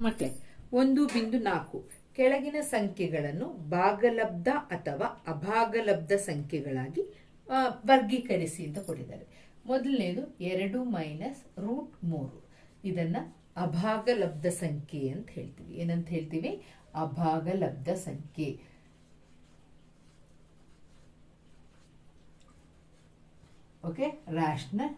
ಮಕ್ಕಳೇ ಒಂದು ಬಿಂದು ನಾಲ್ಕು. ಕೆಳಗಿನ ಸಂಖ್ಯೆಗಳನ್ನು ಭಾಗಲಬ್ಧ ಅಥವಾ ಅಭಾಗಲಬ್ಧ ಸಂಖ್ಯೆಗಳಾಗಿ ವರ್ಗೀಕರಿಸಿ ಅಂತ ಕೊಟ್ಟಿದ್ದಾರೆ. ಮೊದಲನೇದು ಎರಡು ಮೈನಸ್ ರೂಟ್ ಮೂರು. ಇದನ್ನು ಅಭಾಗಲಬ್ಧ ಸಂಖ್ಯೆ ಅಂತ ಹೇಳ್ತೀವಿ. ಏನಂತ ಹೇಳ್ತೀವಿ? ಅಭಾಗಲಬ್ಧ ಸಂಖ್ಯೆ. ಓಕೆ? ರಾಷ್ನಲ್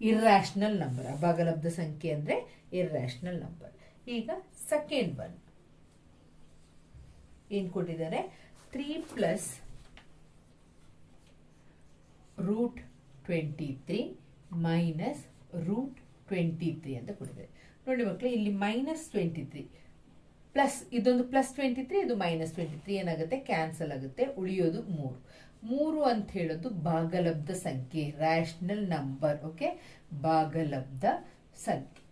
ಇರ್ಯಾಷನಲ್ ನಂಬರ್ ಅಭಾಗಲಬ್ಧ ಸಂಖ್ಯೆ ಅಂದರೆ ಇರ್ರ್ಯಾಷ್ನಲ್ ನಂಬರ್ ಈಗ ಸೆಕೆಂಡ್ ಒನ್ ಏನ್ ಕೊಟ್ಟಿದ್ದಾರೆ? Three plus root twenty three minus root twenty three ಅಂತ ಕೊಟ್ಟಿದ್ದಾರೆ. ನೋಡಿ ಮಕ್ಕಳು ಇಲ್ಲಿ ಮೈನಸ್ ಟ್ವೆಂಟಿ ತ್ರೀ ಪ್ಲಸ್ ಇದೊಂದು ಪ್ಲಸ್ ಟ್ವೆಂಟಿ ತ್ರೀ ಇದು ಮೈನಸ್ ಟ್ವೆಂಟಿ ತ್ರೀ ಏನಾಗುತ್ತೆ? ಕ್ಯಾನ್ಸಲ್ ಆಗುತ್ತೆ. ಉಳಿಯೋದು ಮೂರು. ಮೂರು ಅಂತ ಹೇಳೋದು ಭಾಗಲಬ್ಧ ಸಂಖ್ಯೆ ರ್ಯಾಷನಲ್ ನಂಬರ್ ಓಕೆ ಭಾಗಲಬ್ಧ ಸಂಖ್ಯೆ.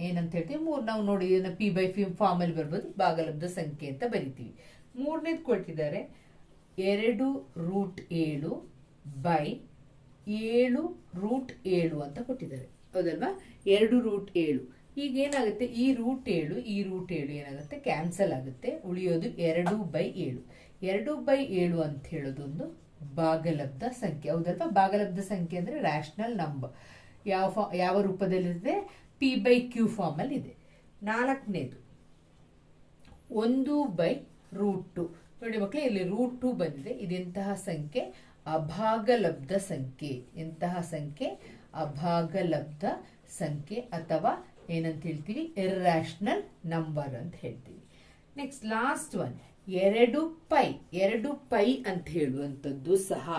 ಏನಂತ ಹೇಳ್ತೀವಿ ಮೂರು ನಾವು ನೋಡಿ ಇದನ್ನ ಪಿ ಬೈ ಫಿ ಫಾರ್ಮ್ ಅಲ್ಲಿ ಬರ್ಬೋದು ಭಾಗಲಬ್ಧ ಸಂಖ್ಯೆ ಅಂತ ಬರಿತೀವಿ. ಮೂರನೇದು ಕೊಟ್ಟಿದ್ದಾರೆ, ಎರಡು ರೂಟ್ ಏಳು ಬೈ ಏಳು ರೂಟ್ ಏಳು ಅಂತ ಕೊಟ್ಟಿದ್ದಾರೆ. ಹೌದಲ್ವಾ? ಎರಡು ರೂಟ್ ಏಳು. ಈಗ ಏನಾಗುತ್ತೆ? ಈ ರೂಟ್ ಏಳು, ಈ ರೂಟ್ ಏಳು ಏನಾಗುತ್ತೆ? ಕ್ಯಾನ್ಸಲ್ ಆಗುತ್ತೆ. ಉಳಿಯೋದು ಎರಡು ಬೈ ಏಳು. ಎರಡು ಬೈ ಏಳು ಅಂತ ಹೇಳೋದೊಂದು ಭಾಗಲಬ್ಧ ಸಂಖ್ಯೆ. ಹೌದಲ್ವಾ? ಭಾಗಲಬ್ಧ ಸಂಖ್ಯೆ ಅಂದ್ರೆ ರ್ಯಾಷನಲ್ ನಂಬರ್ ಯಾವ ಫಾ- ಯಾವ ರೂಪದಲ್ಲಿದೆ? ಪಿ ಬೈ ಕ್ಯೂ ಫಾರ್ಮ್ ಅಲ್ಲಿ ಇದೆ. ನಾಲ್ಕನೇದು. ಒಂದು ಬೈ ರೂಟ್ ಟು ನೋಡಿ ಮಕ್ಕಳೇ ಇಲ್ಲಿ ರೂಟ್ ಟು ಬಂದಿದೆ. ಇದೆಂತಹ ಸಂಖ್ಯೆ? ಅಭಾಗಲಬ್ಧ ಸಂಖ್ಯೆ. ಎಂತಹ ಸಂಖ್ಯೆ? ಅಭಾಗಲಬ್ಧ ಸಂಖ್ಯೆ ಅಥವಾ ಏನಂತ ಹೇಳ್ತೀವಿ? ಇರ್ರಾಷನಲ್ ನಂಬರ್ ಅಂತ ಹೇಳ್ತೀವಿ. ನೆಕ್ಸ್ಟ್ ಲಾಸ್ಟ್ ಒನ್ ಎರಡು ಪೈ ಎರಡು ಪೈ ಅಂತ ಹೇಳುವಂಥದ್ದು ಸಹ.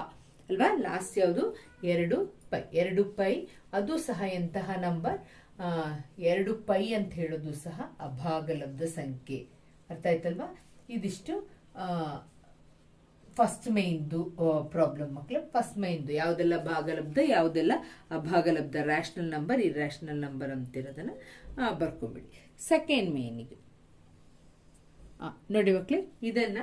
ಅಲ್ವಾ? ಲಾಸ್ಟ್ ಯಾವುದು? ಎರಡು ಪೈ ಎರಡು ಪೈ ಅದು ಸಹ ಎಂತಹ ನಂಬರ್ ಎರಡು ಪೈ ಅಂತ ಹೇಳೋದು ಸಹ ಅಭಾಗಲಬ್ಧ ಸಂಖ್ಯೆ. ಅರ್ಥ ಆಯ್ತಲ್ವಾ? ಇದಿಷ್ಟು ಫಸ್ಟ್ ಮೈನ್ದು ಪ್ರಾಬ್ಲಮ್ ಮಕ್ಕಳು ಫಸ್ಟ್ ಮೈನ್ದು ಯಾವುದೆಲ್ಲ ಭಾಗಲಬ್ಧ, ಯಾವುದೆಲ್ಲ ಅಭಾಗಲಬ್ಧ? ರ್ಯಾಷನಲ್ ನಂಬರ್ ಇರ್ಯಾಷನಲ್ ನಂಬರ್ ಅಂತಿರೋದನ್ನು ಬರ್ಕೊಂಬಿಡಿ. ಸೆಕೆಂಡ್ ಮೇಯ್ನಿಗೆ ನೋಡಿ ಮಕ್ಕಳೇ ಇದನ್ನ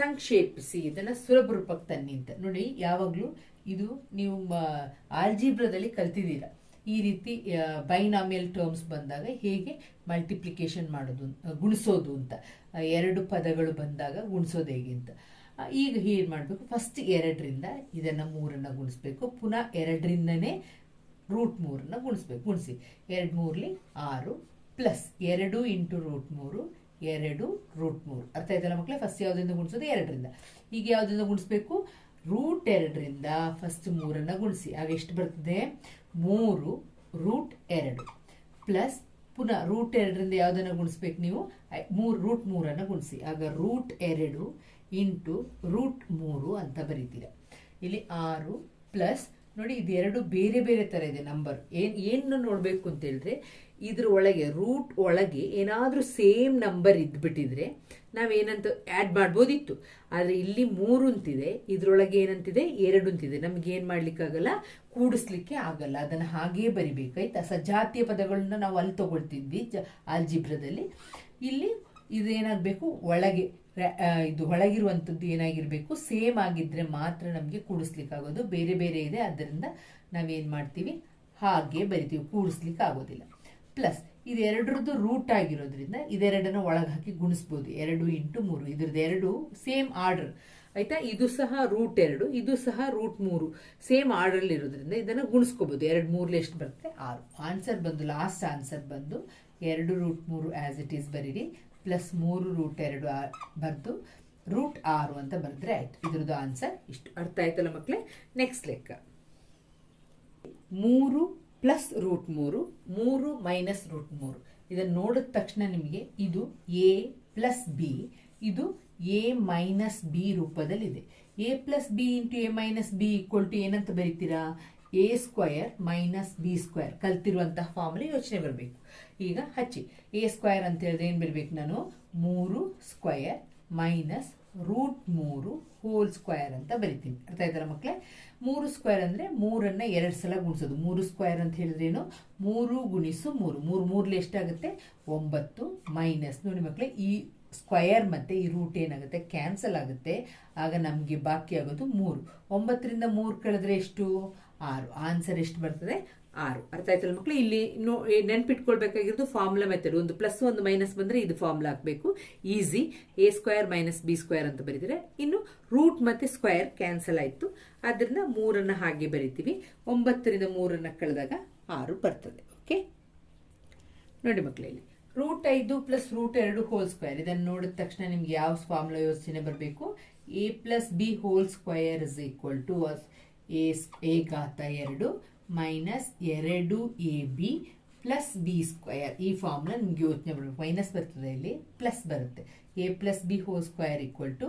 ಸಂಕ್ಷೇಪಿಸಿ, ಇದನ್ನ ಸುಲಭ ರೂಪಕ್ಕೆ ತನ್ನಿ ಅಂತ. ನೋಡಿ, ಯಾವಾಗ್ಲೂ ಇದು ನೀವು ಆಲ್ಜಿಬ್ರದಲ್ಲಿ ಕಲ್ತಿದ್ದೀರಾ. ಈ ರೀತಿ ಬೈನಾಮಿಯಲ್ ಟರ್ಮ್ಸ್ ಬಂದಾಗ ಹೇಗೆ ಮಲ್ಟಿಪ್ಲಿಕೇಶನ್ ಮಾಡೋದು ಗುಣಿಸೋದು ಅಂತ ಎರಡು ಪದಗಳು ಬಂದಾಗ ಗುಣಿಸೋದು ಹೇಗೆ ಅಂತ. ಈಗ ಏನು ಮಾಡಬೇಕು. ಫಸ್ಟ್ ಎರಡರಿಂದ ಇದನ್ನು ಮೂರನ್ನು ಗುಣಿಸ್ಬೇಕು. ಪುನಃ ಎರಡರಿಂದನೇ ರೂಟ್ ಮೂರನ್ನ ಗುಣಿಸ್ಬೇಕು. ಗುಣಿಸಿ. ಎರಡು ಮೂರಲಿ ಆರು ಪ್ಲಸ್ ಎರಡು ಇಂಟು ರೂಟ್ ಮೂರು, ಎರಡು ರೂಟ್ ಮೂರು. ಅರ್ಥ ಆಯ್ತಲ್ಲ ಮಕ್ಕಳೇ ಫಸ್ಟ್ ಯಾವುದರಿಂದ ಗುಣಿಸೋದು? ಎರಡರಿಂದ. ಈಗ ಯಾವುದರಿಂದ ಗುಣಿಸ್ಬೇಕು? ರೂಟ್ ಎರಡರಿಂದ ಫಸ್ಟ್ ಮೂರನ್ನು ಗುಣಿಸಿ. ಆಗ ಎಷ್ಟು ಬರ್ತದೆ? ಮೂರು, ರೂಟ್ ಎರಡು. ಪ್ಲಸ್ ಪುನಃ ರೂಟ್ ಎರಡರಿಂದ ಯಾವುದನ್ನು ಗುಣಿಸ್ಬೇಕು ನೀವು? ಮೂರು, ರೂಟ್ ಮೂರನ್ನು ಗುಣಿಸಿ. ಆಗ ರೂಟ್ ಎರಡು ಇಂಟು ರೂಟ್ ಮೂರು ಅಂತ ಬರೀತೀರ. ಇಲ್ಲಿ ಆರು ಪ್ಲಸ್ ನೋಡಿ ಇದೆರಡು ಬೇರೆ ಬೇರೆ ಥರ ಇದೆ ನಂಬರ್ ಏನು ಏನು ನೋಡಬೇಕು ಅಂತ ಹೇಳಿದ್ರೆ ಇದ್ರ ಒಳಗೆ, ರೂಟ್ ಒಳಗೆ ಏನಾದರೂ ಸೇಮ್ ನಂಬರ್ ಇದ್ಬಿಟ್ಟಿದ್ರೆ ನಾವೇನಂತ ಆ್ಯಡ್ ಮಾಡ್ಬೋದಿತ್ತು. ಆದರೆ ಇಲ್ಲಿ ಮೂರು ಅಂತಿದೆ, ಇದರೊಳಗೆ ಏನಂತಿದೆ? ಎರಡು ಅಂತಿದೆ. ನಮ್ಗೆ ಏನು ಮಾಡ್ಲಿಕ್ಕಾಗಲ್ಲ? ಕೂಡಿಸ್ಲಿಕ್ಕೆ ಆಗಲ್ಲ. ಅದನ್ನು ಹಾಗೇ ಬರಿಬೇಕಾಯ್ತಾ ಸಜಾತಿಯ ಪದಗಳನ್ನ ನಾವು ಅಲ್ಲಿ ತಗೊಳ್ತಿದ್ವಿ, ಜ- ಆಲ್ಜಿಬ್ರದಲ್ಲಿ. ಇಲ್ಲಿ ಇದೇನಾಗಬೇಕು? ಒಳಗೆ ಇದು ಒಳಗಿರುವಂಥದ್ದು ಏನಾಗಿರಬೇಕು? ಸೇಮ್ ಆಗಿದ್ದರೆ ಮಾತ್ರ ನಮಗೆ ಕೂಡಿಸ್ಲಿಕ್ಕಾಗೋದು. ಬೇರೆ ಬೇರೆ ಇದೆ. ಅದರಿಂದ ನಾವೇನು ಮಾಡ್ತೀವಿ? ಹಾಗೆ ಬರಿತೀವಿ. ಕೂಡಿಸ್ಲಿಕ್ಕೆ ಆಗೋದಿಲ್ಲ ಪ್ಲಸ್ ಇದೆರಡರದ್ದು ರೂಟ್ ಆಗಿರೋದ್ರಿಂದ ಇದೆರಡನ್ನು ಒಳಗೆ ಹಾಕಿ ಗುಣಿಸ್ಬೋದು. ಎರಡು ಇಂಟು ಮೂರು. ಇದ್ರದ್ದು ಎರಡು ಸೇಮ್ ಆರ್ಡರ್ ಆಯ್ತಾ? ಇದು ಸಹ ರೂಟ್ ಎರಡು, ಇದು ಸಹ ರೂಟ್ ಮೂರು. ಸೇಮ್ ಆರ್ಡರ್ ಇರೋದ್ರಿಂದ ಇದನ್ನ ಗುಣಿಸ್ಕೋಬಹುದು ಎರಡು ಮೂರ್ಲಿ ಎಷ್ಟು ಬರುತ್ತೆ? ಆರು. ಆನ್ಸರ್ ಬಂದು ಲಾಸ್ಟ್ ಆನ್ಸರ್ ಬಂದು ಎರಡು ರೂಟ್ ಮೂರು ಆಸ್ ಇಟ್ ಈಸ್ ಬರೀರಿ ಪ್ಲಸ್ ಮೂರು ರೂಟ್ ಎರಡು ಬರೆದು ರೂಟ್ ಆರು ಅಂತ ಬರೆದ್ರೆ ಆಯ್ತು. ಇದ್ರದ್ದು ಆನ್ಸರ್ ಇಷ್ಟು. ಅರ್ಥ ಆಯ್ತಲ್ಲ ಮಕ್ಕಳೇ ನೆಕ್ಸ್ಟ್ ಲೆಕ್ಕ. ಮೂರು ಪ್ಲಸ್ ರೂಟ್ ಮೂರು ಮೂರು ಮೈನಸ್ ರೂಟ್ ಮೂರು. ಇದನ್ನು ನೋಡಿದ ತಕ್ಷಣ ನಿಮಗೆ ಇದು ಎ ಪ್ಲಸ್ ಬಿ ಇದು ಎ ಮೈನಸ್ ಬಿ ರೂಪದಲ್ಲಿದೆ. A plus B into A minus B equal to ಏನಂತ ಬರೀತೀರಾ? A square minus B square ಕಲ್ತಿರುವಂತಹ ಫಾರ್ಮಲ್ಲಿ ಯೋಚನೆ ಬರಬೇಕು. ಈಗ ಹಚ್ಚಿ. ಎ ಸ್ಕ್ವಯರ್ ಅಂತ ಹೇಳಿದ್ರೆ ಏನು ಬರಬೇಕು ನಾನು? ಮೂರು ಸ್ಕ್ವಯರ್ ಮೈನಸ್ ರೂಟ್ ಮೂರು ಹೋಲ್ ಸ್ಕ್ವಯರ್ ಅಂತ ಬರಿತೀನಿ. ಅರ್ಥ ಆಯ್ತಲ್ಲ ಮಕ್ಕಳೇ ಮೂರು ಸ್ಕ್ವೇರ್ ಅಂದರೆ ಮೂರನ್ನು ಎರಡು ಸಲ ಗುಣಿಸೋದು. ಮೂರು ಸ್ಕ್ವೇರ್ ಅಂತ ಹೇಳಿದ್ರೇನು ಮೂರು ಗುಣಿಸು ಮೂರು. ಮೂರು ಮೂರಲ್ಲಿ ಎಷ್ಟಾಗುತ್ತೆ? ಒಂಬತ್ತು ಮೈನಸ್. ನೋಡಿ ಮಕ್ಕಳೇ ಈ ಸ್ಕ್ವಯರ್ ಮತ್ತು ಈ ರೂಟ್ ಏನಾಗುತ್ತೆ? ಕ್ಯಾನ್ಸಲ್ ಆಗುತ್ತೆ. ಆಗ ನಮಗೆ ಬಾಕಿ ಆಗೋದು ಮೂರು. ಒಂಬತ್ತರಿಂದ ಮೂರು ಕಳೆದ್ರೆ ಎಷ್ಟು? ಆರು. ಆನ್ಸರ್ ಎಷ್ಟು ಬರ್ತದೆ? ಆರು. ಅರ್ಥ ಆಯ್ತಲ್ಲ ಮಕ್ಕಳು ಇಲ್ಲಿ ನೋ ನೆನ್ಪಿಟ್ಕೊಳ್ಬೇಕಾಗಿರೋದು ಫಾರ್ಮುಲಾ ಮೆಥಡ್ ಒಂದು ಪ್ಲಸ್ ಒಂದು ಮೈನಸ್ ಬಂದರೆ ಇದು ಫಾರ್ಮುಲಾ ಹಾಕಬೇಕು easy A square minus B square ಅಂತ ಬರೀತಾರೆ ಇನ್ನು ರೂಟ್ ಮತ್ತು ಸ್ಕ್ವೇರ್ ಕ್ಯಾನ್ಸಲ್ ಆಯಿತು. ಅದರಿಂದ ಮೂರನ್ನು ಹಾಗೆ ಬರಿತೀವಿ. ಒಂಬತ್ತರಿಂದ ಮೂರನ್ನು ಕಳೆದಾಗ ಆರು ಬರ್ತದೆ. ಓಕೆ ನೋಡಿ ಮಕ್ಕಳಲ್ಲಿ ರೂಟ್ ಐದು ಪ್ಲಸ್ ರೂಟ್ ಎರಡು ಹೋಲ್ ಸ್ಕ್ವೇರ್ ಇದನ್ನು ನೋಡಿದ ತಕ್ಷಣ ನಿಮ್ಗೆ ಯಾವ ಫಾರ್ಮುಲಾ ಯೋಚನೆ ಬರಬೇಕು? A plus B whole square is equal to A ಘಾತ ಎರಡು. ಮೈನಸ್ ಎರಡು A B plus B square ಈ ಫಾರ್ಮ್ನ ನಿಮ್ಗೆ ಯೋಚನೆ ಮಾಡಬೇಕು. ಮೈನಸ್ ಬರ್ತದೆ ಇಲ್ಲಿ ಪ್ಲಸ್ ಬರುತ್ತೆ. A plus B whole square equal to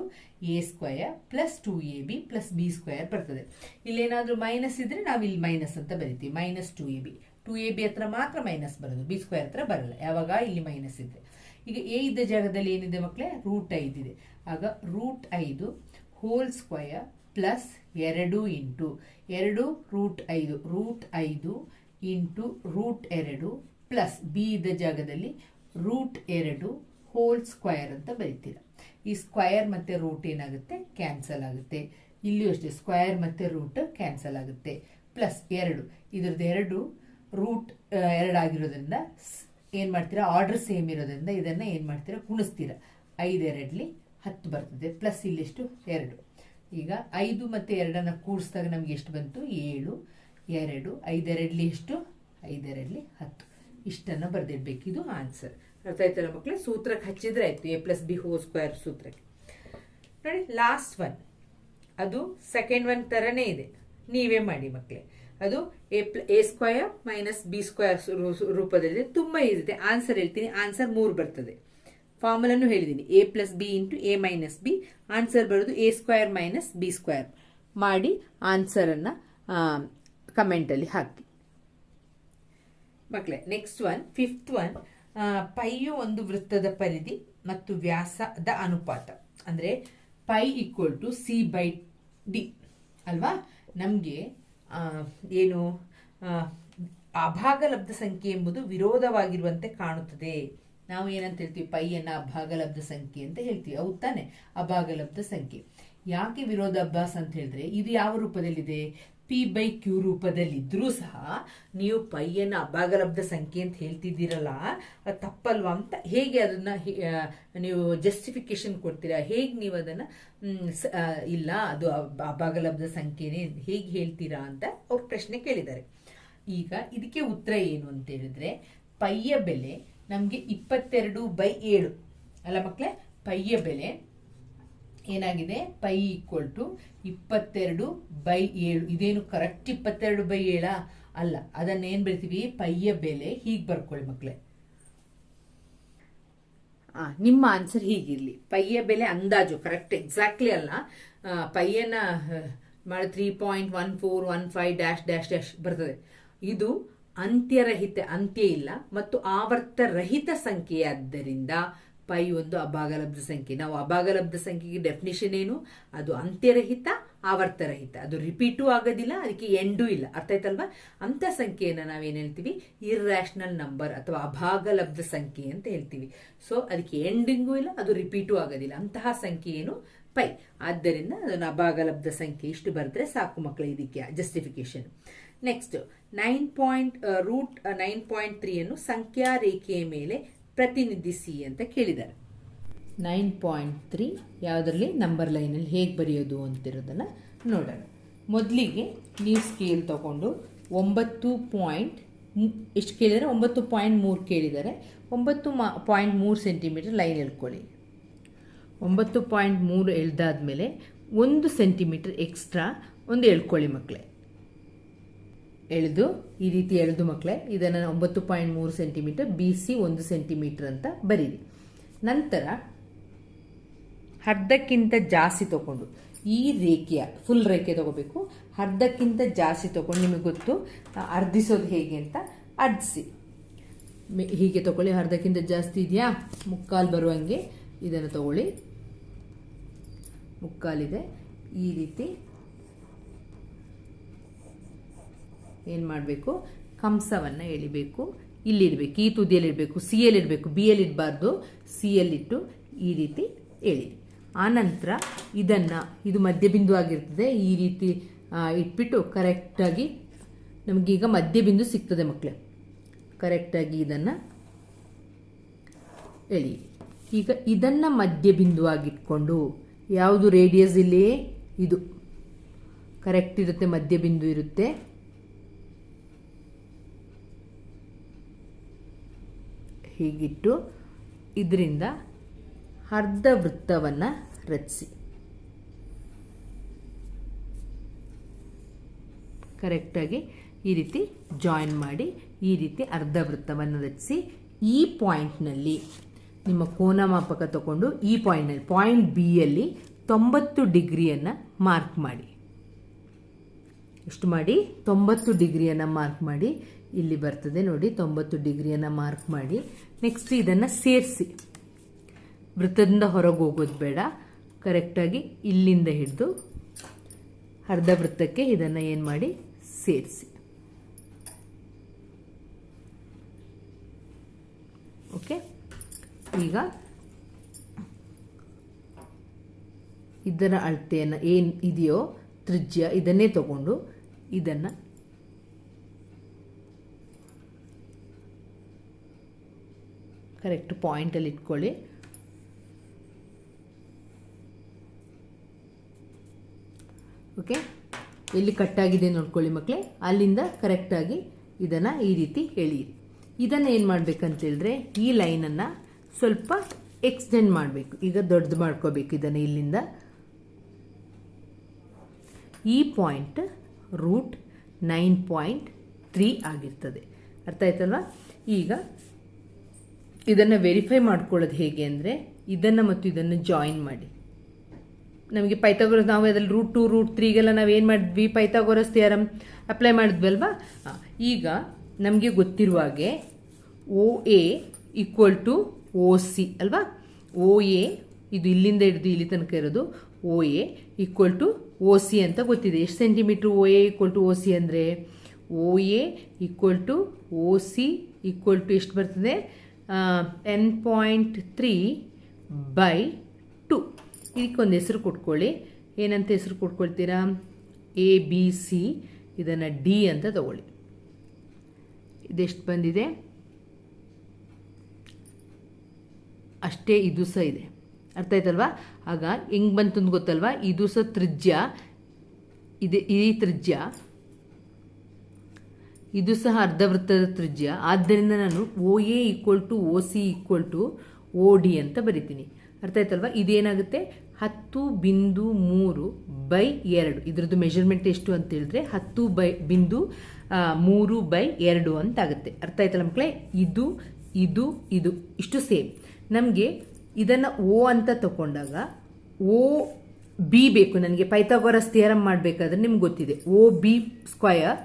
A square plus two A B plus B square ಬರ್ತದೆ. ಇಲ್ಲೇನಾದರೂ ಮೈನಸ್ ಇದ್ರೆ ನಾವು ಇಲ್ಲಿ ಮೈನಸ್ ಅಂತ ಬರಿತೀವಿ. Minus two A B two A B ಹತ್ರ ಮಾತ್ರ ಮೈನಸ್ ಬರೋದು. ಬಿ ಸ್ಕ್ವೇರ್ ಹತ್ರ ಬರಲ್ಲ. ಯಾವಾಗ? ಇಲ್ಲಿ ಮೈನಸ್ ಇದೆ ಈಗ ಎ ಇದ್ದ ಜಾಗದಲ್ಲಿ ಏನಿದೆ ಮಕ್ಕಳೇ ರೂಟ್ ಐದಿದೆ ಆಗ ರೂಟ್ ಐದು ಹೋಲ್ ಸ್ಕ್ವಯರ್ ಪ್ಲಸ್ ಎರಡು ಇಂಟು ಎರಡು ರೂಟ್ ಐದು ರೂಟ್ ಐದು ಇಂಟು ರೂಟ್ ಎರಡು ಪ್ಲಸ್ ಬಿ ಇದ್ದ ಜಾಗದಲ್ಲಿ ರೂಟ್ ಎರಡು ಹೋಲ್ ಸ್ಕ್ವಯರ್ ಅಂತ ಬರಿತೀರ. ಈ ಸ್ಕ್ವಯರ್ ಮತ್ತು ರೂಟ್ ಏನಾಗುತ್ತೆ? ಕ್ಯಾನ್ಸಲ್ ಆಗುತ್ತೆ. ಇಲ್ಲಿಯೂ ಅಷ್ಟೇ ಸ್ಕ್ವಯರ್ ಮತ್ತು ರೂಟ್ ಕ್ಯಾನ್ಸಲ್ ಆಗುತ್ತೆ. ಪ್ಲಸ್ ಎರಡು, ಇದ್ರದ್ದು ಎರಡು ರೂಟ್ ಎರಡಾಗಿರೋದ್ರಿಂದ ಏನು ಮಾಡ್ತೀರಾ? ಆರ್ಡರ್ ಸೇಮ್ ಇರೋದ್ರಿಂದ ಇದನ್ನು ಏನು ಮಾಡ್ತೀರಾ? ಗುಣಿಸ್ತೀರಾ. ಐದು ಎರಡ್ಲಿ ಹತ್ತು ಬರ್ತದೆ. ಪ್ಲಸ್ ಇಲ್ಲಿಷ್ಟು ಎರಡು. ಈಗ ಐದು ಮತ್ತು ಎರಡನ್ನು ಕೂಡಿಸಿದಾಗ ನಮಗೆ ಎಷ್ಟು ಬಂತು? ಏಳು, ಎರಡು ಐದೆರಡ್ಲಿ ಎಷ್ಟು? ಐದರಲ್ಲಿ ಹತ್ತು. ಇಷ್ಟನ್ನು ಬರೆದಿಡ್ಬೇಕು. ಇದು ಆನ್ಸರ್ ಅರ್ಥ ಆಯ್ತಲ್ಲ ಮಕ್ಕಳೇ ಸೂತ್ರಕ್ಕೆ ಹಚ್ಚಿದ್ರೆ ಆಯಿತು. A plus B whole square ಸೂತ್ರಕ್ಕೆ. ನೋಡಿ ಲಾಸ್ಟ್ ಒನ್ ಅದು ಸೆಕೆಂಡ್ ಒನ್ ಥರನೇ ಇದೆ. ನೀವೇ ಮಾಡಿ ಮಕ್ಕಳೇ ಅದು A plus A square minus B square ರೂಪದಲ್ಲಿ ತುಂಬ ಇರುತ್ತೆ ಆನ್ಸರ್ ಹೇಳ್ತೀನಿ. ಆನ್ಸರ್ ಮೂರು ಬರ್ತದೆ. ಫಾರ್ಮುಲನ್ನು ಹೇಳಿದ್ದೀನಿ A plus B into A minus B answer ಬರೋದು A square minus B square ಮಾಡಿ ಆನ್ಸರನ್ನು ಕಮೆಂಟಲ್ಲಿ ಹಾಕಿ. ಮಕ್ಕಳೇ ನೆಕ್ಸ್ಟ್ ಒನ್ ಫಿಫ್ತ್ ಒನ್ ಪೈಯು ಒಂದು ವೃತ್ತದ ಪರಿಧಿ ಮತ್ತು ವ್ಯಾಸದ ಅನುಪಾತ. ಅಂದರೆ pi equal to C by D ಅಲ್ವಾ? ನಮಗೆ ಏನು ಅಭಾಗಲಬ್ಧ ಸಂಖ್ಯೆ ಎಂಬುದು ವಿರೋಧವಾಗಿರುವಂತೆ ಕಾಣುತ್ತದೆ. ನಾವು ಏನಂತ ಹೇಳ್ತೀವಿ ಪೈಯನ್ನ ಅಭಾಗಲಬ್ಧ ಸಂಖ್ಯೆ ಅಂತ ಹೇಳ್ತೀವಿ. ಅವು ತಾನೆ? ಅಭಾಗಲಬ್ಧ ಸಂಖ್ಯೆ. ಯಾಕೆ ವಿರೋಧಾಭ್ಯಾಸ ಅಂತ ಹೇಳಿದ್ರೆ, ಇದು ಯಾವ ರೂಪದಲ್ಲಿದೆ? ಪಿ ಬೈ ಕ್ಯೂ ರೂಪದಲ್ಲಿದ್ದರೂ ಸಹ ನೀವು ಪೈಯನ್ನು ಅಭಾಗಲಬ್ಧ ಸಂಖ್ಯೆ ಅಂತ ಹೇಳ್ತಿದ್ದೀರಲ್ಲ ತಪ್ಪಲ್ವಾ ಅಂತ ಹೇಗೆ ಅದನ್ನ ನೀವು ಜಸ್ಟಿಫಿಕೇಶನ್ ಕೊಡ್ತೀರಾ? ಹೇಗೆ ನೀವು ಅದನ್ನು ಇಲ್ಲ, ಅದು ಅಭಾಗಲಬ್ಧ ಸಂಖ್ಯೆನೇ ಹೇಗೆ ಹೇಳ್ತೀರಾ ಅಂತ ಅವ್ರು ಪ್ರಶ್ನೆ ಕೇಳಿದ್ದಾರೆ. ಈಗ ಇದಕ್ಕೆ ಉತ್ತರ ಏನು ಅಂತ ಹೇಳಿದ್ರೆ, ಪೈಯ ಬೆಲೆ ನಮಗೆ ಇಪ್ಪತ್ತೆರಡು ಬೈ ಏಳು. ಅಲ್ಲ ಮಕ್ಕಳೇ ಪೈಯ ಬೆಲೆ ಏನಾಗಿದೆ? ಪೈ ಈಕ್ವಲ್ ಟು ಇಪ್ಪತ್ತೆರಡು ಬೈ ಏಳು. ಇದೇನು ಕರೆಕ್ಟ್ ಇಪ್ಪತ್ತೆರಡು ಬೈ ಏಳ? ಅಲ್ಲ ಅದನ್ನ ಏನ್ ಬರಿತೀವಿ ಪೈಯ ಬೆಲೆ ಹೀಗೆ ಬರ್ಕೊಳ್ಳಿ ಮಕ್ಕಳೇ ನಿಮ್ಮ ಆನ್ಸರ್ ಹೀಗಿರ್ಲಿ. ಪೈಯ ಬೆಲೆ ಅಂದಾಜು ಕರೆಕ್ಟ್ ಎಕ್ಸಾಕ್ಟ್ಲಿ ಅಲ್ಲ. ಪೈಯನ three point one four one five dash dash dash ಬರ್ತದೆ. ಇದು ಅಂತ್ಯರಹಿತ, ಅಂತ್ಯ ಇಲ್ಲ ಮತ್ತು ಆವರ್ತ ರಹಿತ ಸಂಖ್ಯೆಯಾದ್ದರಿಂದ ಪೈ ಒಂದು ಅಭಾಗಲಬ್ಧ ಸಂಖ್ಯೆ. ನಾವು ಅಭಾಗಲಬ್ಧ ಸಂಖ್ಯೆಗೆ ಡೆಫಿನಿಷನ್ ಏನು? ಅದು ಅಂತ್ಯರಹಿತ, ಆವರ್ತರಹಿತ. ಅದು ರಿಪೀಟು ಆಗೋದಿಲ್ಲ, ಅದಕ್ಕೆ ಎಂಡೂ ಇಲ್ಲ. ಅರ್ಥ ಆಯ್ತಲ್ವಾ? ಅಂಥ ಸಂಖ್ಯೆಯನ್ನು ನಾವೇನು ಹೇಳ್ತೀವಿ? ಇರ್ರ್ಯಾಷನಲ್ ನಂಬರ್ ಅಥವಾ ಅಭಾಗಲಬ್ಧ ಸಂಖ್ಯೆ ಅಂತ ಹೇಳ್ತೀವಿ. ಸೊ ಅದಕ್ಕೆ ಎಂಡಿಂಗೂ ಇಲ್ಲ, ಅದು ರಿಪೀಟು ಆಗೋದಿಲ್ಲ. ಅಂತಹ ಸಂಖ್ಯೆ ಏನು? ಪೈ. ಆದ್ದರಿಂದ ಅದನ್ನು ಅಭಾಗಲಬ್ಧ ಸಂಖ್ಯೆ ಇಷ್ಟು ಬರೆದ್ರೆ ಸಾಕು ಮಕ್ಕಳ, ಇದಕ್ಕೆ justification next nine point root nine point ತ್ರೀಯನ್ನು ಸಂಖ್ಯಾ ರೇಖೆಯ ಮೇಲೆ ಪ್ರತಿನಿಧಿಸಿ ಅಂತ ಕೇಳಿದ್ದಾರೆ. ನೈನ್ ಪಾಯಿಂಟ್ ತ್ರೀ ಯಾವುದರಲ್ಲಿ? ನಂಬರ್ ಲೈನಲ್ಲಿ ಹೇಗೆ ಬರೆಯೋದು ಅಂತಿರೋದನ್ನು ನೋಡೋಣ. ಮೊದಲಿಗೆ ನೀವು ಸ್ಕೇಲ್ ತಗೊಂಡು ಒಂಬತ್ತು ಪಾಯಿಂಟ್ ಎಷ್ಟು ಕೇಳಿದರೆ ಒಂಬತ್ತು ಪಾಯಿಂಟ್ ಮೂರು ಕೇಳಿದ್ದಾರೆ. ಒಂಬತ್ತು ಮಾ ಪಾಯಿಂಟ್ ಮೂರು ಸೆಂಟಿಮೀಟರ್ ಲೈನ್ ಎಳ್ಕೊಳ್ಳಿ ಒಂಬತ್ತು ಪಾಯಿಂಟ್ ಮೂರು ಎಳ್ದಾದ್ಮೇಲೆ ಒಂದು ಸೆಂಟಿಮೀಟರ್ ಎಕ್ಸ್ಟ್ರಾ ಒಂದು ಎಳ್ಕೊಳ್ಳಿ ಮಕ್ಕಳೇ ಎಳೆದು, ಈ ರೀತಿ ಎಳೆದು ಮಕ್ಕಳೇ ಇದನ್ನು ಒಂಬತ್ತು ಪಾಯಿಂಟ್ ಮೂರು ಸೆಂಟಿಮೀಟರ್, ಬಿ ಸಿ ಒಂದು ಸೆಂಟಿಮೀಟರ್ ಅಂತ ಬರೀರಿ. ನಂತರ, ಅರ್ಧಕ್ಕಿಂತ ಜಾಸ್ತಿ ತಗೊಂಡು, ಈ ರೇಖೆಯ ಫುಲ್ ರೇಖೆ ತಗೋಬೇಕು. ಅರ್ಧಕ್ಕಿಂತ ಜಾಸ್ತಿ ತಗೊಂಡು, ನಿಮಗೆ ಗೊತ್ತು ಅರ್ಧಿಸೋದು ಹೇಗೆ ಅಂತ ಅರ್ಧಿಸಿ. ಹೀಗೆ ತಗೊಳ್ಳಿ, ಅರ್ಧಕ್ಕಿಂತ ಜಾಸ್ತಿ ಇದೆಯಾ? ಮುಕ್ಕಾಲು ಬರುವಂಗೆ ಇದನ್ನು ತಗೊಳ್ಳಿ. ಮುಕ್ಕಾಲಿದೆ ಈ ರೀತಿ ಏನು ಮಾಡಬೇಕು? ಕಂಸವನ್ನು ಎಳಿಬೇಕು. ಇಲ್ಲಿಡಬೇಕು ಈ ತುದಿಯಲ್ಲಿಡಬೇಕು ಸಿ ಎಲ್ಲಿಡಬೇಕು ಬಿ ಎಲ್ಲಿಡಬಾರ್ದು ಸಿ ಎಲ್ಲಿಟ್ಟು ಈ ರೀತಿ ಎಳಿರಿ ಆನಂತರ ಇದನ್ನು, ಇದು ಮಧ್ಯಬಿಂದು ಆಗಿರ್ತದೆ, ಈ ರೀತಿ ಇಟ್ಬಿಟ್ಟು ಕರೆಕ್ಟಾಗಿ ನಮಗೀಗ ಮಧ್ಯಬಿಂದು ಸಿಗ್ತದೆ ಮಕ್ಕಳೇ ಕರೆಕ್ಟಾಗಿ ಇದನ್ನು ಎಳಿ. ಈಗ ಇದನ್ನು ಮಧ್ಯಬಿಂದುವಾಗಿಟ್ಕೊಂಡು ಯಾವುದು ರೇಡಿಯಸ್ ಇಲ್ಲಿ? ಇದು. ಕರೆಕ್ಟ್ ಇರುತ್ತೆ, ಮಧ್ಯಬಿಂದು ಇರುತ್ತೆ. ಹೀಗಿಟ್ಟು ಇದರಿಂದ ಅರ್ಧ ವೃತ್ತವನ್ನು ರಚಿಸಿ. ಕರೆಕ್ಟಾಗಿ ಈ ರೀತಿ ಜಾಯಿನ್ ಮಾಡಿ ಈ ರೀತಿ ಅರ್ಧ ವೃತ್ತವನ್ನು ರಚಿಸಿ ಈ ಪಾಯಿಂಟ್ನಲ್ಲಿ ನಿಮ್ಮ ಕೋನಮಾಪಕ ತಗೊಂಡು ಈ ಪಾಯಿಂಟ್ನಲ್ಲಿ ಪಾಯಿಂಟ್ ಬಿಯಲ್ಲಿ ತೊಂಬತ್ತು ಡಿಗ್ರಿಯನ್ನು ಮಾರ್ಕ್ ಮಾಡಿ. ಎಷ್ಟು ಮಾಡಿ? ತೊಂಬತ್ತು ಡಿಗ್ರಿಯನ್ನು ಮಾರ್ಕ್ ಮಾಡಿ. ಇಲ್ಲಿ ಬರ್ತದೆ ನೋಡಿ, ತೊಂಬತ್ತು ಡಿಗ್ರಿಯನ್ನು ಮಾರ್ಕ್ ಮಾಡಿ. ನೆಕ್ಸ್ಟ್ ಇದನ್ನು ಸೇರಿಸಿ. ವೃತ್ತದಿಂದ ಹೊರಗೆ ಹೋಗೋದು ಬೇಡ. ಕರೆಕ್ಟಾಗಿ ಇಲ್ಲಿಂದ ಹಿಡಿದು ಅರ್ಧ ವೃತ್ತಕ್ಕೆ ಇದನ್ನು ಏನು ಮಾಡಿ ಸೇರಿಸಿ. ಓಕೆ ಈಗ ಇದರ ಅಳತೆಯನ್ನು ಏನು ಇದೆಯೋ, ತ್ರಿಜ್ಯ ಇದನ್ನೇ ತಗೊಂಡು ಇದನ್ನು ಕರೆಕ್ಟ್ ಪಾಯಿಂಟಲ್ಲಿ ಇಟ್ಕೊಳ್ಳಿ. ಓಕೆ ಎಲ್ಲಿ ಕಟ್ಟಾಗಿದೆ ನೋಡ್ಕೊಳ್ಳಿ ಮಕ್ಕಳೇ ಅಲ್ಲಿಂದ ಕರೆಕ್ಟಾಗಿ ಇದನ್ನು ಈ ರೀತಿ ಎಳೆಯಿರಿ. ಇದನ್ನು ಏನು ಮಾಡಬೇಕಂತೇಳಿದ್ರೆ ಈ ಲೈನನ್ನು ಸ್ವಲ್ಪ ಎಕ್ಸ್ಟೆಂಡ್ ಮಾಡಬೇಕು. ಈಗ ದೊಡ್ಡದು ಮಾಡ್ಕೋಬೇಕು ಇದನ್ನು ಇಲ್ಲಿಂದ. ಈ point root nine point three ಆಗಿರ್ತದೆ. ಅರ್ಥ ಆಯ್ತಲ್ವಾ? ಈಗ ಇದನ್ನು ವೆರಿಫೈ ಮಾಡ್ಕೊಳ್ಳೋದು ಹೇಗೆ ಅಂದರೆ ಇದನ್ನು ಮತ್ತು ಇದನ್ನು ಜಾಯಿನ್ ಮಾಡಿ. ನಮಗೆ ಪೈಥಾಗೋರಸ್ ನಾವು ಅದರಲ್ಲಿ ರೂಟ್ ಟು ರೂಟ್ ತ್ರೀಗೆಲ್ಲ ನಾವು ಏನು ಮಾಡಿದ್ವಿ? ಪೈಥಾಗೋರಸ್ ಥಿಯರಮ್ ಅಪ್ಲೈ ಮಾಡಿದ್ವಲ್ವಾ? ಈಗ ನಮಗೆ ಗೊತ್ತಿರುವ ಹಾಗೆ O A equal to O C ಅಲ್ವಾ? ಓ ಎ ಇದು ಇಲ್ಲಿಂದ ಹಿಡಿದು ಇಲ್ಲಿ ತನಕ ಇರೋದು O A equal to O C ಅಂತ ಗೊತ್ತಿದೆ. ಎಷ್ಟು centimetre O A equal to O C ಅಂದರೆ? O A equal to O C equal to ಎಷ್ಟು ಬರ್ತದೆ? Ten point three by two ಇದಕ್ಕೊಂದು ಹೆಸರು ಕೊಟ್ಕೊಳ್ಳಿ. ಏನಂತ ಹೆಸರು ಕೊಟ್ಕೊಳ್ತೀರಾ? ಎ ಬಿ ಸಿ ಇದನ್ನು ಡಿ ಅಂತ ತಗೊಳ್ಳಿ. ಇದೆಷ್ಟು ಬಂದಿದೆ? ಅಷ್ಟೇ ಇದು ಸಹ ಇದೆ. ಅರ್ಥ ಆಯ್ತಲ್ವಾ? ಆಗ ಹೆಂಗೆ ಬಂತು ಗೊತ್ತಲ್ವಾ? ಇದು ಸಹ ತ್ರಿಜ್ಯ. ಇದೆ ಈ ತ್ರಿಜ್ಯ. ಇದು ಸಹ ಅರ್ಧವೃತ್ತದ ತ್ರಿಜ್ಯ. ಆದ್ದರಿಂದ ನಾನು O A equal to O C equal to O D ಅಂತ ಬರಿತೀನಿ. ಅರ್ಥ ಆಯ್ತಲ್ವಾ? ಇದೇನಾಗುತ್ತೆ? ಹತ್ತು ಬಿಂದು ಮೂರು ಬೈ ಎರಡು. ಇದರದ್ದು ಮೆಷರ್ಮೆಂಟ್ ಎಷ್ಟು ಅಂತ ಹೇಳಿದ್ರೆ ಹತ್ತು ಬೈ ಬಿಂದು ಮೂರು ಬೈ ಎರಡು ಅಂತ ಆಗುತ್ತೆ ಅರ್ಥ ಆಯ್ತಲ್ಲ ಮಕ್ಕಳೇ? ಇದು ಇದು ಇದು. ಇಷ್ಟು ಸೇಮ್. ನಮಗೆ ಇದನ್ನು ಓ ಅಂತ ತಗೊಂಡಾಗ ಓ ಬಿ ಬೇಕು. ನನಗೆ ಪೈಥಾಗೋರಸ್ ಥಿಯರಮ್ ಮಾಡಬೇಕಾದ್ರೆ ನಿಮ್ಗೆ ಗೊತ್ತಿದೆ. O B square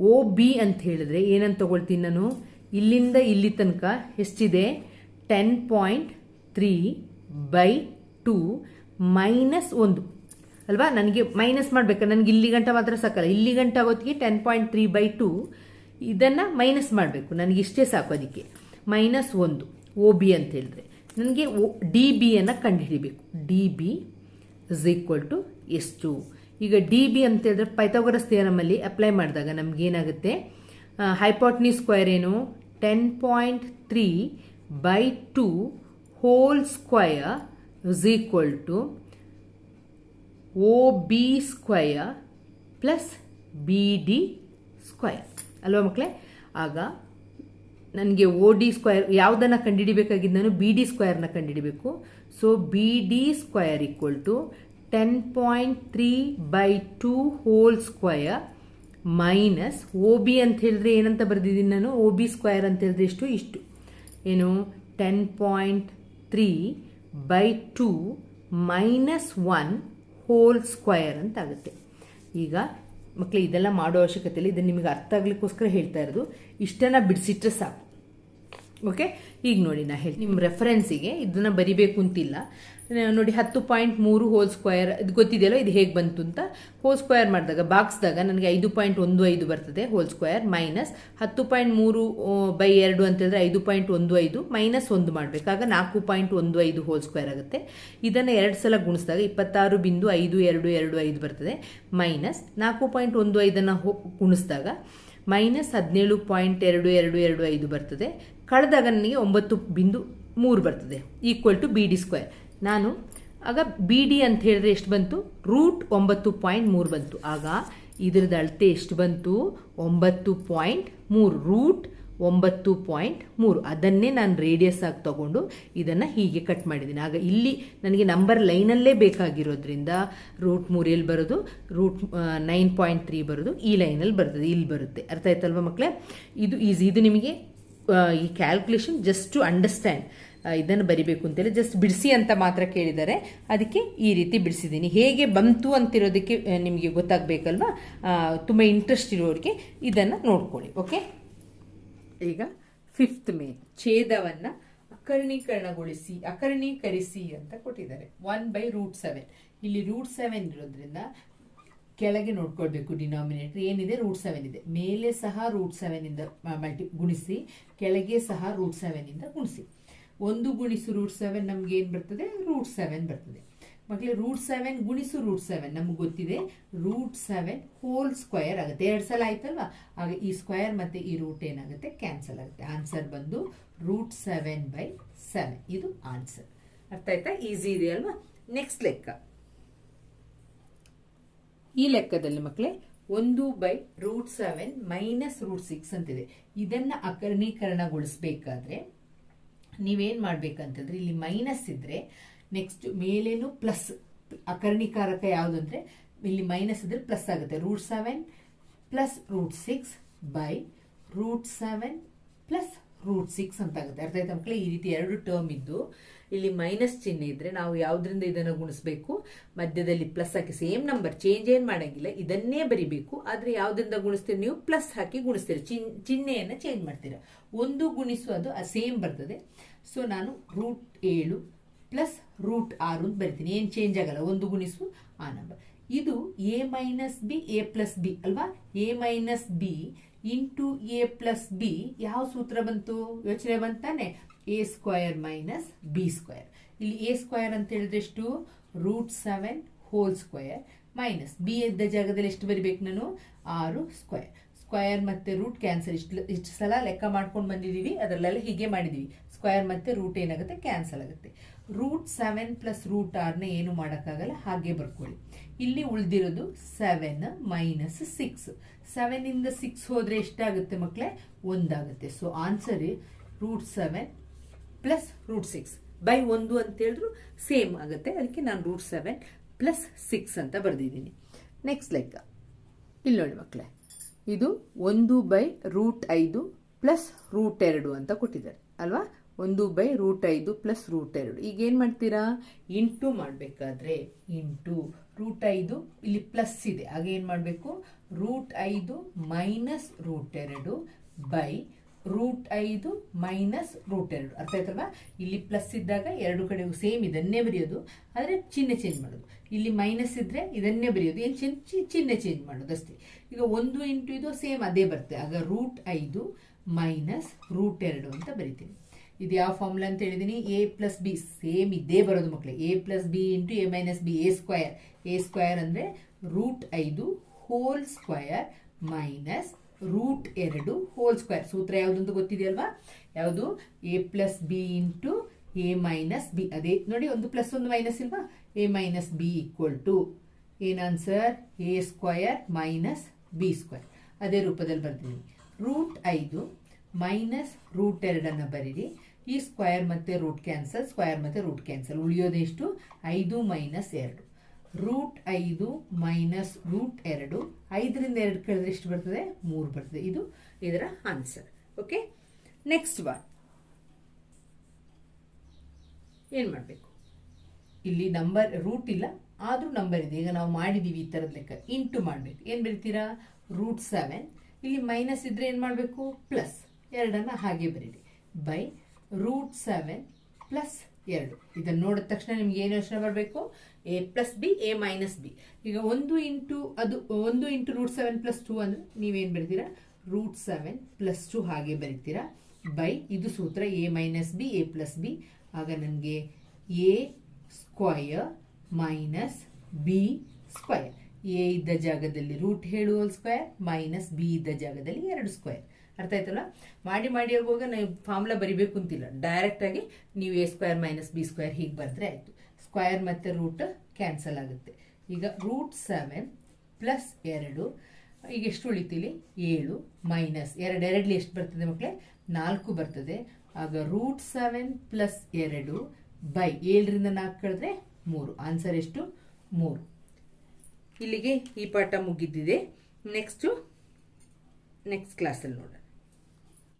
O B ಅಂತ ಹೇಳಿದ್ರೆ ಏನಂತ ತಗೊಳ್ತೀನಿ ನಾನು? ಇಲ್ಲಿಂದ ಇಲ್ಲಿ ತನಕ ಎಷ್ಟಿದೆ? Ten point three by two minus ಒಂದು. ಅಲ್ವಾ? ನನಗೆ ಮೈನಸ್ ಮಾಡಬೇಕು? ನನಗೆ ಇಲ್ಲಿ ಗಂಟ ಮಾತ್ರ ಸಾಕಲ್ಲ. ಇಲ್ಲಿ ಗಂಟ ಆಗೋತ್ತಿಗೆ ten point three by two ಇದನ್ನು ಮೈನಸ್ ಮಾಡಬೇಕು. ನನಗೆ ಇಷ್ಟೇ ಸಾಕು ಅದಕ್ಕೆ. ಮೈನಸ್ ಒಂದು. ಓ ಬಿ ಅಂತ ಹೇಳಿದ್ರೆ. ನನಗೆ ಓ, ಡಿ ಬಿಯನ್ನು ಕಂಡುಹಿಡಿಬೇಕು. D B is equal to ಎಷ್ಟು ಈಗ ಡಿ ಬಿ ಅಂತ ಹೇಳಿದ್ರೆ ಪೈಥಾಗೋರಸ್ ಥಿಯರಮಲ್ಲಿ ಅಪ್ಲೈ ಮಾಡಿದಾಗ ನಮಗೇನಾಗುತ್ತೆ ಹೈಪೋಟ್ನಿ ಸ್ಕ್ವೇರ್ ಏನು? Ten point three by two whole square is equal to O B square plus B D square ಅಲ್ವಾ ಮಕ್ಕಳೇ ಆಗ ನನಗೆ ಓ ಡಿ ಸ್ಕ್ವಯರ್ ಯಾವುದನ್ನು ಕಂಡುಹಿಡಿಬೇಕಾಗಿದ್ದು ನಾನು ಬಿ ಡಿ ಸ್ಕ್ವಯರ್ನ ಕಂಡುಹಿಡಿಬೇಕು so B D square equal to ten point three by two whole square minus O B ಅಂತ ಹೇಳಿದ್ರೆ ಏನಂತ ಬರೆದಿದ್ದೀನಿ ನಾನು? ಒ ಬಿ ಸ್ಕ್ವಯರ್ ಅಂತ ಹೇಳಿದ್ರೆ ಎಷ್ಟು? ಇಷ್ಟು. ಏನು? Ten point three by two minus one whole square ಅಂತ ಆಗುತ್ತೆ. ಈಗ ಮಕ್ಕಳು ಇದೆಲ್ಲ ಮಾಡೋ ಅವಶ್ಯಕತೆ ಇಲ್ಲ ಇದನ್ನು ನಿಮಗೆ ಅರ್ಥ ಆಗ್ಲಿಕ್ಕೋಸ್ಕರ ಹೇಳ್ತಾ ಇರೋದು. ಇಷ್ಟನ್ನು ಬಿಡಿಸಿಟ್ರೆ ಸಾಕು. ಓಕೆ ಈಗ ನೋಡಿ, ನಾ ಹೇಳಿ ನಿಮ್ಮ ರೆಫರೆನ್ಸಿಗೆ ಇದನ್ನು ಬರಿಬೇಕು ಅಂತಿಲ್ಲ. ನೋಡಿ, ಹತ್ತು ಪಾಯಿಂಟ್ ಮೂರು ಹೋಲ್ ಸ್ಕ್ವೇರ್ ಇದು ಗೊತ್ತಿದೆಯಲ್ಲ, ಇದು ಹೇಗೆ ಬಂತು ಅಂತ. ಹೋಲ್ ಸ್ಕ್ವೇರ್ ಮಾಡಿದಾಗ, ಬಾಕ್ಸ್ದಾಗ ನನಗೆ ಐದು ಪಾಯಿಂಟ್ ಒಂದು ಐದು ಬರ್ತದೆ ಹೋಲ್ ಸ್ಕ್ವೇರ್ ಮೈನಸ್ ಹತ್ತು ಪಾಯಿಂಟ್ ಮೂರು ಬೈ ಎರಡು ಅಂತಂದರೆ ಐದು ಪಾಯಿಂಟ್ ಒಂದು ಐದು ಮೈನಸ್ ಒಂದು ಮಾಡಬೇಕಾಗ ನಾಲ್ಕು ಪಾಯಿಂಟ್ ಒಂದು ಐದು ಹೋಲ್ ಸ್ಕ್ವೇರ್ ಆಗುತ್ತೆ. ಇದನ್ನು ಎರಡು ಸಲ ಗುಣಿಸಿದಾಗ ಇಪ್ಪತ್ತಾರು ಬಿಂದು ಐದು ಎರಡು ಎರಡು ಐದು ಬರ್ತದೆ. ಮೈನಸ್ ನಾಲ್ಕು ಪಾಯಿಂಟ್ ಒಂದು ಐದನ್ನು ಗುಣಿಸಿದಾಗ ಮೈನಸ್ ಹದಿನೇಳು ಪಾಯಿಂಟ್ ಎರಡು ಎರಡು ಎರಡು ಐದು ಬರ್ತದೆ. ಕಳೆದಾಗ ನನಗೆ ಒಂಬತ್ತು ಬಿಂದು ಮೂರು ಬರ್ತದೆ. Equal to B D square ನಾನು, ಆಗ ಬಿ ಡಿ ಅಂತ ಹೇಳಿದ್ರೆ ಎಷ್ಟು ಬಂತು? ರೂಟ್ ಒಂಬತ್ತು ಪಾಯಿಂಟ್ ಮೂರು ಬಂತು. ಆಗ ಇದ್ರದ್ದು ಅಳತೆ ಎಷ್ಟು ಬಂತು? ಒಂಬತ್ತು ಪಾಯಿಂಟ್ ಮೂರು, ರೂಟ್ ಒಂಬತ್ತು ಪಾಯಿಂಟ್ ಮೂರು. ಅದನ್ನೇ ನಾನು ರೇಡಿಯಸ್ ಆಗಿ ತಗೊಂಡು ಇದನ್ನು ಹೀಗೆ ಕಟ್ ಮಾಡಿದ್ದೀನಿ. ಆಗ ಇಲ್ಲಿ ನನಗೆ ನಂಬರ್ ಲೈನಲ್ಲೇ ಬೇಕಾಗಿರೋದ್ರಿಂದ ರೂಟ್ ಮೂರು ಎಲ್ಲಿ ಬರೋದು? ರೂಟ್ ನೈನ್ ಪಾಯಿಂಟ್ ತ್ರೀ ಬರೋದು. ಈ ಲೈನಲ್ಲಿ ಬರ್ತದೆ, ಇಲ್ಲಿ ಬರುತ್ತೆ. ಅರ್ಥ ಆಯ್ತಲ್ವ ಮಕ್ಕಳೇ ಇದು ಈಸಿ. ಇದು ನಿಮಗೆ ಈ ಕ್ಯಾಲ್ಕುಲೇಷನ್ ಜಸ್ಟ್ ಟು ಅಂಡರ್ಸ್ಟ್ಯಾಂಡ್ ಇದನ್ನು ಬರಿಬೇಕು ಅಂತೇಳಿ ಜಸ್ಟ್ ಬಿಡಿಸಿ ಅಂತ ಮಾತ್ರ ಕೇಳಿದ್ದಾರೆ. ಅದಕ್ಕೆ ಈ ರೀತಿ ಬಿಡಿಸಿದ್ದೀನಿ. ಹೇಗೆ ಬಂತು ಅಂತಿರೋದಕ್ಕೆ ನಿಮಗೆ ಗೊತ್ತಾಗಬೇಕಲ್ವಾ? ತುಂಬ ಇಂಟ್ರೆಸ್ಟ್ ಇರೋರಿಗೆ ಇದನ್ನು ನೋಡ್ಕೊಳ್ಳಿ ಓಕೆ ಈಗ ಫಿಫ್ತ್ ಮೇ ಛೇದವನ್ನು ಅಕರ್ಣೀಕರಣಗೊಳಿಸಿ, ಅಕರ್ಣೀಕರಿಸಿ ಅಂತ ಕೊಟ್ಟಿದ್ದಾರೆ. ಒನ್ ಬೈ ರೂಟ್ ಸೆವೆನ್ ಇಲ್ಲಿ ರೂಟ್ ಸೆವೆನ್ ಇರೋದ್ರಿಂದ ಕೆಳಗೆ ನೋಡ್ಕೊಳ್ಬೇಕು ಡಿನಾಮಿನೇಟರ್ ಏನಿದೆ? ರೂಟ್ ಸೆವೆನ್ ಇದೆ. ಮೇಲೆ ಸಹ ರೂಟ್ ಸೆವೆನಿಂದ ಮಲ್ಟಿ ಗುಣಿಸಿ, ಕೆಳಗೆ ಸಹ ರೂಟ್ ಸೆವೆನ್ ಇಂದ ಗುಣಿಸಿ. ಒಂದು ಗುಣಿಸು ರೂಟ್ ಸೆವೆನ್ ನಮ್ಗೆ ಏನ್ ಬರ್ತದೆ? ರೂಟ್ ಸೆವೆನ್ ಬರ್ತದೆ. ಮಕ್ಕಳೇ ರೂಟ್ ಸೆವೆನ್ ಗುಣಿಸು ರೂಟ್ ಸೆವೆನ್ ನಮ್ಗೆ ಗೊತ್ತಿದೆ. ರೂಟ್ ಸೆವೆನ್ ಹೋಲ್ ಸ್ಕ್ವೇರ್ ಆಗುತ್ತೆ. ಎರಡು ಸಲ ಆಯ್ತಲ್ವಾ? ಆಗ ಈ ಸ್ಕ್ವೇರ್ ಮತ್ತೆ ಈ ರೂಟ್ ಏನಾಗುತ್ತೆ? ಕ್ಯಾನ್ಸಲ್ ಆಗುತ್ತೆ. ಆನ್ಸರ್ ಬಂದು ರೂಟ್ ಸೆವೆನ್ ಬೈ ಸೆವೆನ್ ಇದು ಆನ್ಸರ್ ಅರ್ಥ ಆಯ್ತಾ? ಈಸಿ ಇದೆ ಅಲ್ವಾ? ನೆಕ್ಸ್ಟ್ ಲೆಕ್ಕ. ಈ ಲೆಕ್ಕದಲ್ಲಿ ಮಕ್ಕಳೇ ಒಂದು by root seven minus root six ಅಂತಿದೆ. ಇದನ್ನ ಅಕರ್ಣೀಕರಣಗೊಳಿಸಬೇಕಾದ್ರೆ ನೀವೇನ್ ಮಾಡಬೇಕಂತಂದ್ರೆ ಇಲ್ಲಿ ಮೈನಸ್ ಇದ್ದರೆ ನೆಕ್ಸ್ಟ್ ಮೇಲೇನು ಪ್ಲಸ್ ಅಕರ್ಣಿಕಾರಕ ಯಾವುದು ಅಂದರೆ ಇಲ್ಲಿ ಮೈನಸ್ ಇದ್ರೆ ಪ್ಲಸ್ ಆಗುತ್ತೆ. Root seven plus root six by root seven plus root six ಅಂತ ಆಗುತ್ತೆ. ಅರ್ಥ ಆಯ್ತಾ ಮಕ್ಕಳೇ? ಈ ರೀತಿ ಎರಡು ಟರ್ಮ್ ಇದ್ದು, ಇಲ್ಲಿ ಮೈನಸ್ ಚಿಹ್ನೆ ಇದ್ರೆ ನಾವು ಯಾವ್ದ್ರಿಂದ ಇದನ್ನು ಗುಣಿಸ್ಬೇಕು? ಮಧ್ಯದಲ್ಲಿ ಪ್ಲಸ್ ಹಾಕಿ ಸೇಮ್ ನಂಬರ್ ಚೇಂಜ್ ಏನ್ ಮಾಡಂಗಿಲ್ಲ. ಇದನ್ನೇ ಬರಿಬೇಕು. ಆದ್ರೆ ಯಾವ್ದ್ರಿಂದ ಗುಣಿಸ್ತೀರಿ ನೀವು? ಪ್ಲಸ್ ಹಾಕಿ ಗುಣಿಸ್ತೀರಿ. ಚಿನ್ ಚಿಹ್ನೆಯನ್ನ ಚೇಂಜ್ ಮಾಡ್ತೀರಾ. ಒಂದು ಗುಣಿಸು ಅದು ಆ ಸೇಮ್ ಬರ್ತದೆ. ಸೊ ನಾನು ರೂಟ್ ಏಳು ಪ್ಲಸ್ ರೂಟ್ ಆರು ಅಂತ ಬರಿತೀನಿ. ಏನ್ ಚೇಂಜ್ ಆಗಲ್ಲ? ಒಂದು ಗುಣಿಸು ಆ ನಂಬರ್ ಇದು A minus B A plus B ಅಲ್ವಾ? A minus B into A plus B, ಯಾವ ಸೂತ್ರ ಬಂತು? ಯೋಚನೆ ಬಂತಾನೆ. A square minus B square ಇಲ್ಲಿ ಎ ಸ್ಕ್ವಯರ್ ಅಂತ ಹೇಳಿದ್ರೆ ಎಷ್ಟು? Root seven whole square minus B ಇದ್ದ ಜಾಗದಲ್ಲಿ ಎಷ್ಟು ಬರಿಬೇಕು ನಾನು? ಆರು ಸ್ಕ್ವಯರ್ ಸ್ಕ್ವಯರ್ ಮತ್ತೆ ರೂಟ್ ಕ್ಯಾನ್ಸಲ್. ಇಷ್ಟು ಇಷ್ಟು ಸಲ ಲೆಕ್ಕ ಮಾಡ್ಕೊಂಡು ಬಂದಿದ್ದೀವಿ. ಅದರಲ್ಲೆಲ್ಲ ಹೀಗೆ ಮಾಡಿದ್ದೀವಿ. ಸ್ಕ್ವಯರ್ ಮತ್ತೆ ರೂಟ್ ಏನಾಗುತ್ತೆ? ಕ್ಯಾನ್ಸಲ್ ಆಗುತ್ತೆ. ರೂಟ್ ಸೆವೆನ್ ಪ್ಲಸ್ ರೂಟ್ ಆರ್ನ ಏನು ಮಾಡೋಕ್ಕಾಗಲ್ಲ? ಹಾಗೆ ಬರ್ಕೊಳ್ಳಿ. ಇಲ್ಲಿ ಉಳಿದಿರೋದು ಸೆವೆನ್ ಮೈನಸ್ ಸಿಕ್ಸ್. ಸೆವೆನ್ ಇಂದ ಸಿಕ್ಸ್ ಹೋದರೆ ಎಷ್ಟಾಗುತ್ತೆ ಮಕ್ಕಳೇ ಒಂದಾಗುತ್ತೆ. So answer root seven plus root six. By ಒಂದು ಅಂತ ಹೇಳಿದ್ರು ಸೇಮ್ ಆಗುತ್ತೆ. ಅದಕ್ಕೆ ನಾನು ರೂಟ್ ಸೆವೆನ್ ಪ್ಲಸ್ ಸಿಕ್ಸ್ ಅಂತ ಬರೆದಿದ್ದೀನಿ. ನೆಕ್ಸ್ಟ್ ಲೆಕ್ಕ ಇಲ್ಲಿ ನೋಡಿ ಮಕ್ಕಳೇ ಇದು ಒಂದು ಬೈ ರೂಟ್ ಐದು ಪ್ಲಸ್ ರೂಟ್ ಎರಡು ಅಂತ ಕೊಟ್ಟಿದ್ದಾರೆ. ಅಲ್ವಾ? ಒಂದು ಬೈ ರೂಟ್ ಐದು ಪ್ಲಸ್ ರೂಟ್ ಎರಡು. ಈಗ ಏನು ಮಾಡ್ತೀರಾ? ಇಂಟು ಮಾಡಬೇಕಾದ್ರೆ, ಇಂಟು ರೂಟ್ ಐದು ಇಲ್ಲಿ ಪ್ಲಸ್ ಇದೆ. ಆಗ ಏನು ಮಾಡಬೇಕು? ರೂಟ್ ಐದು ಮೈನಸ್ ರೂಟ್ ಎರಡು ಬೈ ರೂಟ್ ಐದು ಮೈನಸ್ ರೂಟ್ ಎರಡು. ಅರ್ಥ ಆಯ್ತಲ್ವಾ? ಇಲ್ಲಿ ಪ್ಲಸ್ ಇದ್ದಾಗ ಎರಡು ಕಡೆಗೂ ಸೇಮ್ ಇದನ್ನೇ ಬರೆಯೋದು. ಆದರೆ ಚಿಹ್ನೆ ಚೇಂಜ್ ಮಾಡೋದು. ಇಲ್ಲಿ ಮೈನಸ್ ಇದ್ದರೆ ಇದನ್ನೇ ಬರೆಯೋದು. ಏನು ಚಿಹ್ನೆ ಚೇಂಜ್ ಮಾಡೋದು ಅಷ್ಟೇ. ಈಗ ಒಂದು ಇಂಟು ಇದು ಸೇಮ್ ಅದೇ ಬರುತ್ತೆ. ಆಗ ರೂಟ್ ಐದು ಮೈನಸ್ ರೂಟ್ ಎರಡು ಅಂತ ಬರಿತೀನಿ. ಇದು ಯಾವ ಫಾರ್ಮುಲಾ ಅಂತ ಹೇಳಿದೀನಿ? ಎ ಪ್ಲಸ್ ಬಿ ಸೇಮ್ ಇದ್ದೇ ಬರೋದು ಮಕ್ಕಳೇ A plus B into A minus B A square A square ಅಂದರೆ ರೂಟ್ ಐದು ಹೋಲ್ ಸ್ಕ್ವಯರ್ ಮೈನಸ್ ರೂಟ್ ಎರಡು ಹೋಲ್ ಸ್ಕ್ವೇರ್ ಸೂತ್ರ ಯಾವುದು ಅಂತ ಗೊತ್ತಿದೆಯಲ್ವಾ? ಯಾವುದು? A plus B into A minus B ಅದೇ ನೋಡಿ, ಒಂದು ಪ್ಲಸ್ ಒಂದು ಮೈನಸ್ ಇಲ್ವಾ? A minus B equal to ಏನು answer A square minus B square ಅದೇ ರೂಪದಲ್ಲಿ ಬರ್ತೀನಿ. ರೂಟ್ ಐದು ಮೈನಸ್ ರೂಟ್ ಎರಡನ್ನು ಬರೀರಿ. ಈ ಸ್ಕ್ವಯರ್ ಮತ್ತೆ ರೂಟ್ ಕ್ಯಾನ್ಸಲ್ ಸ್ಕ್ವಯರ್ ಮತ್ತೆ ರೂಟ್ ಕ್ಯಾನ್ಸಲ್ ಉಳಿಯೋದೆಷ್ಟು ಐದು ಮೈನಸ್ ಎರಡು. ರೂಟ್ ಐದು ಮೈನಸ್ ರೂಟ್ ಎರಡು. ಐದರಿಂದ ಎರಡು ಕಳೆದ್ರೆ ಎಷ್ಟು ಬರ್ತದೆ? ಮೂರು ಬರ್ತದೆ. ಇದು ಇದರ ಆನ್ಸರ್ ಓಕೆ ನೆಕ್ಸ್ಟ್ ಒನ್ ಏನು ಮಾಡಬೇಕು? ಇಲ್ಲಿ ನಂಬರ್ ರೂಟ್ ಇಲ್ಲ. ಆದ್ರೂ ನಂಬರ್ ಇದೆ. ಈಗ ನಾವು ಮಾಡಿದೀವಿ ಈ ಥರದ ಲೆಕ್ಕ. ಇಂಟು ಮಾಡಬೇಕು. ಏನು ಬರೀತೀರಾ? ರೂಟ್ ಸೆವೆನ್ ಇಲ್ಲಿ ಮೈನಸ್ ಇದ್ದರೆ ಏನು ಮಾಡಬೇಕು? ಪ್ಲಸ್ ಎರಡನ್ನ ಹಾಗೆ ಬರೀರಿ. ಬೈ ರೂಟ್ ಸೆವೆನ್ ಪ್ಲಸ್ ಎರಡು. ಇದನ್ನು ನೋಡಿದ ತಕ್ಷಣ ನಿಮ್ಗೆ ಏನು ಯೋಚನೆ ಬರಬೇಕು? A plus B A minus B ಈಗ ಒಂದು ಇಂಟು ಅದು, ಒಂದು into root seven plus two ಅಂದರೆ ನೀವೇನು ಬರೀತೀರಾ? ರೂಟ್ ಸೆವೆನ್ ಪ್ಲಸ್ ಟು ಹಾಗೆ ಬರೀತೀರಾ. ಬೈ ಇದು ಸೂತ್ರ A minus B A plus B ಆಗ ನನಗೆ A square minus B square A ಇದ್ದ ಜಾಗದಲ್ಲಿ ರೂಟ್ ಹೇಳುವ ಸ್ಕ್ವೇರ್ ಮೈನಸ್ ಬಿ ಇದ್ದ ಜಾಗದಲ್ಲಿ ಎರಡು ಸ್ಕ್ವೇರ್ ಅರ್ಥ ಆಯ್ತಲ್ಲ? ಮಾಡಿ ಮಾಡಿ ಹೋಗುವಾಗ ನೀವು ಫಾರ್ಮುಲಾ ಬರಿಬೇಕು ಅಂತಿಲ್ಲ. ಡೈರೆಕ್ಟಾಗಿ ನೀವು A square minus B square ಹೀಗೆ ಬರೆದ್ರೆ ಆಯಿತು. ಸ್ಕ್ವೇರ್ ಮತ್ತು ರೂಟ್ ಕ್ಯಾನ್ಸಲ್ ಆಗುತ್ತೆ. ಈಗ ರೂಟ್ ಸೆವೆನ್ ಪ್ಲಸ್ ಎರಡು, ಈಗ ಎಷ್ಟು ಉಳಿತೀಲಿ? ಏಳು ಮೈನಸ್ ಎರಡು. ಎರಡಲಿ ಎಷ್ಟು ಬರ್ತದೆ ಮಕ್ಕಳೇ ನಾಲ್ಕು ಬರ್ತದೆ. ಆಗ ರೂಟ್ ಸೆವೆನ್ ಪ್ಲಸ್ ಎರಡು ಬೈ ಏಳರಿಂದ ನಾಲ್ಕು ಕಳೆದ್ರೆ ಮೂರು. ಆನ್ಸರ್ ಎಷ್ಟು? ಮೂರು. ಇಲ್ಲಿಗೆ ಈ ಪಾಠ ಮುಗಿದಿದೆ. ನೆಕ್ಸ್ಟು ನೆಕ್ಸ್ಟ್ ಕ್ಲಾಸಲ್ಲಿ ನೋಡೋಣ.